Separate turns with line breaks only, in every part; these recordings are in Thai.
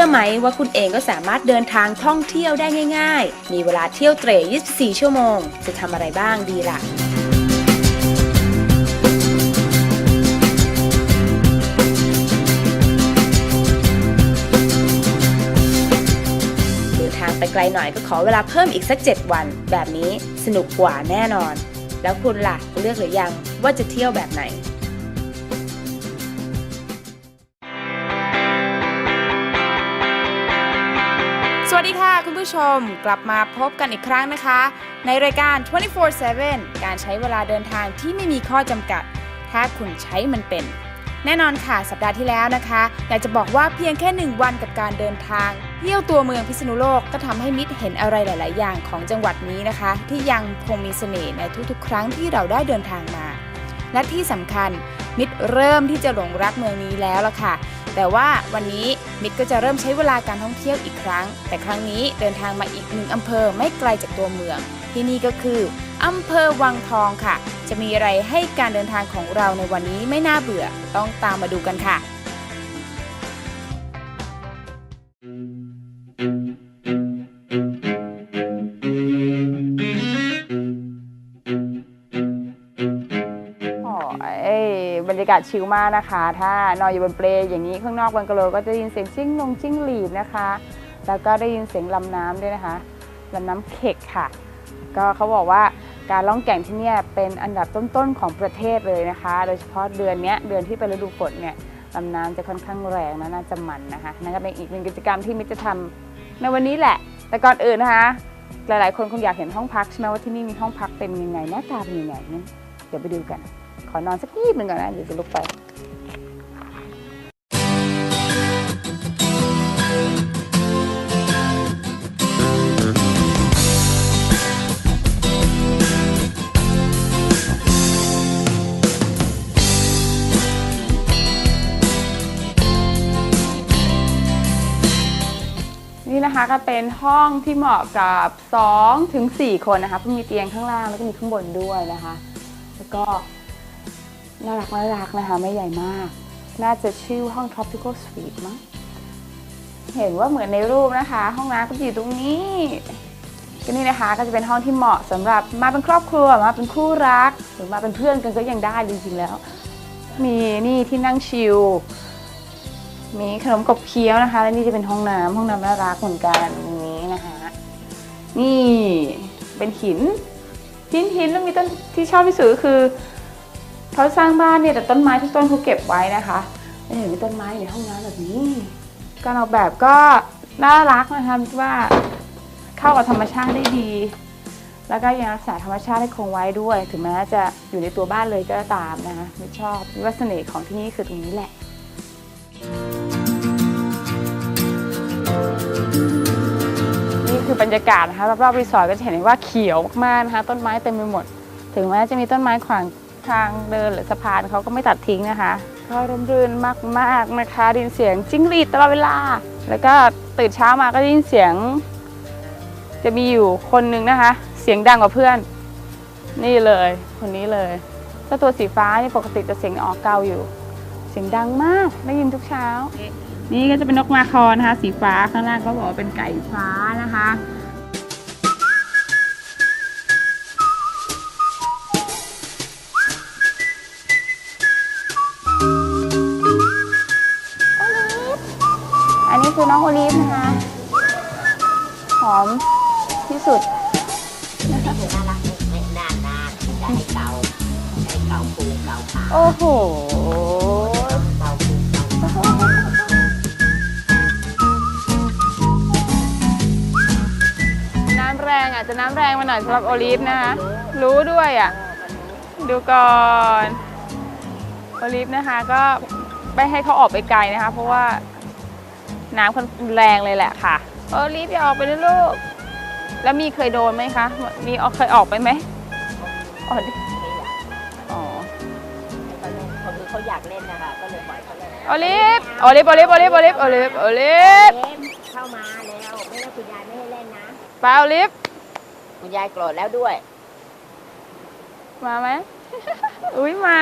ื่อไหมว่าคุณเองก็สามารถเดินทางท่องเที่ยวได้ง่าย ๆ มีเวลาเที่ยวเตร่24 ชั่วโมง จะทำอะไรบ้างดีล่ะเดินทางไปไกลหน่อยก็ขอเวลาเพิ่มอีกสัก 7 วัน แบบนี้สนุกกว่าแน่นอน แล้วคุณล่ะเลือกหรือยังว่าจะเที่ยวแบบไหน สวัสดีค่ะคุณผู้ชมกลับมาพบกันอีกครั้งนะคะ ในรายการ 24/7 การใช้เวลาเดินทางที่ไม่มีข้อจำกัด ถ้าคุณใช้มันเป็น แน่นอนค่ะสัปดาห์ที่แล้วนะคะ อยากจะบอกว่าเพียงแค่หนึ่งวันกับการเดินทาง เที่ยวตัวเมืองพิษณุโลกก็ทำให้มิตรเห็นอะไรหลาย ๆ อย่างของจังหวัดนี้นะคะ ที่ยังคงมีเสน่ห์ในทุก ๆ ครั้งที่เราได้เดินทางมา และที่สำคัญมิตรเริ่มที่จะหลงรักเมืองนี้แล้วล่ะค่ะ แต่ว่าวันนี้ มิตรก็จะเริ่มใช้เวลาการท่องเที่ยวอีกครั้ง แต่ครั้งนี้เดินทางมาอีกหนึ่งอำเภอไม่ไกลจากตัวเมือง ที่นี่ก็คืออำเภอวังทองค่ะ จะมีอะไรให้การเดินทางของเราในวันนี้ไม่น่าเบื่อ ต้องตามมาดูกันค่ะากาศชิลมากนะคะ ถ้านอนอยู่บนเปลอย่างนี้ข้างนอกบังกะโลก็จะได้ยินเสียงจิ้งนงจิ้งหรีดนะคะ แล้วก็ได้ยินเสียงลำน้ำด้วยนะคะลำน้ำเข็กค่ะ ก็เขาบอกว่าการล่องแก่งที่นี่เป็นอันดับต้นๆของประเทศเลยนะคะ โดยเฉพาะเดือนนี้เดือนที่เป็นฤดูฝนเนี่ยลำน้ำจะค่อนข้างแรงนะน่าจะมันนะคะนั่นก็เป็นอีกหนึ่งกิจกรรมที่มิจะทำในวันนี้แหละ แต่ก่อนอื่นนะคะ หลายๆ คนคงอยากเห็นห้องพักใช่ไหมว่าที่นี่มีห้องพักเป็นยังไงหน้าตาเป็นยังไงงั้นเดี๋ยวไปดูกัน ขอนอนสักนิดหนึ่งก่อนนะเดี๋ยวจะลุกไปนี่นะคะก็เป็นห้องที่เหมาะกับ2ถึง4คนนะคะเพราะมีเตียงข้างล่างแล้วก็มีข้างบนด้วยนะคะ แล้วก็ น่ารักน่ารักนะคะ ไม่ใหญ่มาก น่าจะชื่อห้อง tropical suite มั้งเห็นว่าเหมือนในรูปนะคะ ห้องน้ำก็อยู่ตรงนี้ก็นี่นะคะก็จะเป็นห้องที่เหมาะสำหรับมาเป็นครอบครัวมาเป็นคู่รัก หรือมาเป็นเพื่อนกันก็ยังได้จริงๆแล้ว มีนี่ที่นั่งชิลมีขนมกบเคี้ยวนะคะ และนี่จะเป็นห้องน้ำห้องน้ำน่ารักเหมือนกันอย่างนี้นะคะ นี่เป็นหินหินหินแล้วมีต้นที่ชอบที่สุดก็คือ เขาสร้างบ้านเนี่ยแต่ต้นไม้ทุกต้นเขาเก็บไว้นะคะเห็นมีต้นไม้อยู่ในห้องน้ำแบบนี้ การออกแบบก็น่ารักนะคะว่าเข้ากับธรรมชาติได้ดี แล้วก็ยังรักษาธรรมชาติให้คงไว้ด้วย ถึงแม้จะอยู่ในตัวบ้านเลยก็ตามนะคะไม่ชอบวิวัฒเสน่ห์ของที่นี่คือตรงนี้แหละนี่คือบรรยากาศนะคะรอบๆรีสอร์ทก็จะเห็นว่าเขียวมากๆนะคะต้นไม้เต็มไปหมด ถึงแม้จะมีต้นไม้ขวาง ทางเดินหรือสะพานเขาก็ไม่ตัดทิ้งนะคะ ก็ร่มรื่นมากๆนะคะดินเสียงจิ้งหรีดตลอดเวลา แล้วก็ตื่นเช้ามาก็ได้ยินเสียง จะมีอยู่คนหนึ่งนะคะ เสียงดังกว่าเพื่อน นี่เลย คนนี้เลยเจ้าตัวสีฟ้านี่ปกติจะเสียงออกเกาอยู่ เสียงดังมากได้ยินทุกเช้า นี่ก็จะเป็นนกมาคอนะคะ สีฟ้าข้างล่างก็บอกว่าเป็นไก่ฟ้านะคะ นนี้คือน้องโอลิฟนะคะ หอมที่สุด
น่ารักไม่นานนานจะให้เกาให้เกาปูเกาขา
โอ้โห
เกาปูเกาขา
น้ำแรงอาจจะน้ำแรงมาหน่อยสำหรับโอลิฟนะคะรู้ด้วยอะ ดูก่อนโอลิฟนะคะก็ไม่ให้เขาออกไปไกลนะคะ เพราะว่า น้ำค่อนแรงเลยแหละค่ะโอลิฟอย่าออกไปนะลูกแล้วมีเคยโดนไหมคะมีออกเคยออกไปไหมอ๋อดิอ๋อ
เขาเล่นเขาคือเขาอยากเล่นนะคะก็เลยปล่อยเขาเล่น
โอลิฟโอลิฟโอลิฟโอลิฟโอลิฟโอลิฟโอลิฟ
เล่นเข้ามาแล้วไม่ได้คุณยายไม่ให้เล่นนะ
ไปโอลิฟ
คุณยายโกรธแล้วด้วย
มาไหมอุ้ยมา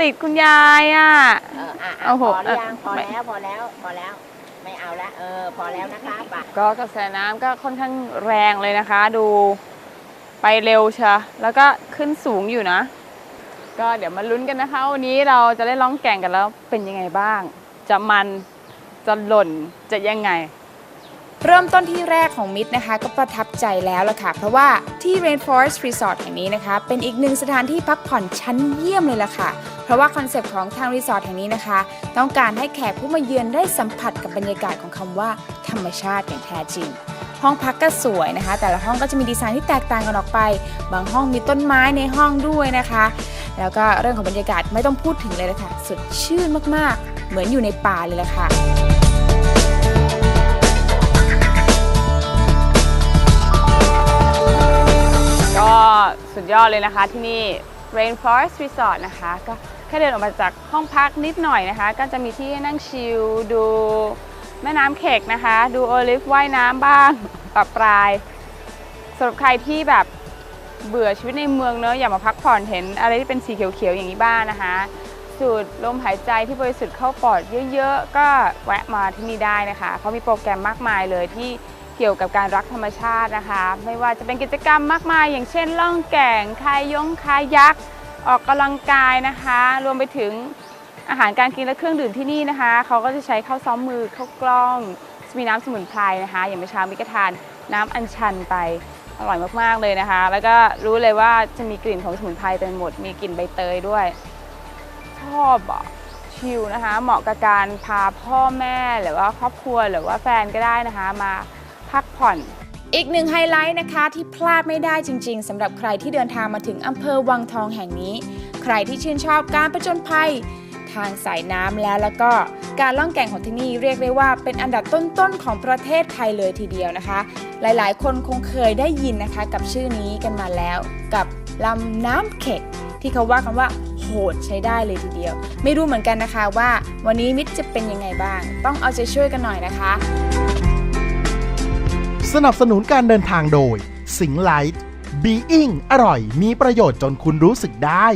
ติดคุณยายอะ
เอออะ
โอ้โห
พอหรือยัง
เอ่อ
พอแล้วพอแล้วพอแล้ว
ม
ไม่เอาละเออพอแล้วนะคะปะ
ก็กระแสน้ำก็ค่อนข้างแรงเลยนะคะ ดูไปเร็วเชะแล้วก็ขึ้นสูงอยู่นะ ก็เดี๋ยวมาลุ้นกันนะคะวันนี้เราจะได้ร้องแก่งกันแล้วเป็นยังไงบ้าง จะมันจะหล่นจะยังไง
เริ่มต้นที่แรกของมิตรนะคะ ก็ประทับใจแล้วล่ะค่ะ เพราะว่าที่ Rainforest Resort แห่งนี้นะคะ เป็นอีกหนึ่งสถานที่พักผ่อนชั้นเยี่ยมเลยล่ะค่ะ เพราะว่าคอนเซปต์ของทางรีสอร์ทแห่งนี้นะคะ ต้องการให้แขกผู้มาเยือนได้สัมผัสกับบรรยากาศของคำว่า ธรรมชาติอย่างแท้จริงห้องพักก็สวยนะคะ แต่ละห้องก็จะมีดีไซน์ที่แตกต่างกันออกไป บางห้องมีต้นไม้ในห้องด้วยนะคะ แล้วก็เรื่องของบรรยากาศไม่ต้องพูดถึงเลยละค่ะสดชื่นมากๆ เหมือนอยู่ในป่าเลยละค่ะ
ก็สุดยอดเลยนะคะที่นี่ Rainforest Resort นะคะ ก็แค่เดินออกมาจากห้องพักนิดหน่อยนะคะ ก็จะมีที่ให้นั่งชิลดูแม่น้ำเขกนะคะ ดูโอลิฟว่ายน้ำบ้างปรับปรายสำหรับใครที่แบบเบื่อชีวิตในเมืองเนอะอยากมาพักผ่อนเห็นอะไรที่เป็นสีเขียวๆอย่างนี้บ้างนะคะ สูดลมหายใจที่บริสุทธิ์เข้าปอดเยอะๆ ก็แวะมาที่นี่ได้นะคะ เขามีโปรแกรมมากมายเลยที่ เกี่ยวกับการรักธรรมชาตินะคะ ไม่ว่าจะเป็นกิจกรรมมากมาย อย่างเช่น ล่องแก่งคายยงคายักออกกำลังกายนะคะ รวมไปถึงอาหารการกินและเครื่องดื่มที่นี่นะคะเขาก็จะใช้ข้าวซ้อมมือข้าวกล้องมีน้ำสมุนไพรนะคะ อย่างเมื่อเช้ามิกทานน้ำอัญชันไปอร่อยมากๆเลยนะคะ แล้วก็รู้เลยว่าจะมีกลิ่นของสมุนไพรเต็มหมด มีกลิ่นใบเตยด้วย ชอบอะชิลนะคะ เหมาะกับการพาพ่อแม่หรือว่าครอบครัวหรือว่าแฟนก็ได้นะคะมา พักผ่อน
อีกหนึ่งไฮไลท์นะคะที่พลาดไม่ได้จริงๆสำหรับใครที่เดินทางมาถึงอำเภอวังทองแห่งนี้ ใครที่ชื่นชอบการประจนภัย ทางสายน้ำแล้วแล้วก็การล่องแก่งของที่นี่เรียกได้ว่าเป็นอันดับต้นๆของประเทศไทยเลยทีเดียวนะคะ หลายๆ คนคงเคยได้ยินนะคะกับชื่อนี้กันมาแล้ว กับลำน้ำเข็กที่เขาว่ากันว่าโหดใช้ได้เลยทีเดียว ไม่รู้เหมือนกันนะคะว่า วันนี้มิตรจะเป็นยังไงบ้าง ต้องเอาใจช่วยกันหน่อยนะคะ
สนับสนุนการเดินทางโดย สิงไลท์บีอิงอร่อย มีประโยชน์จนคุณรู้สึกได้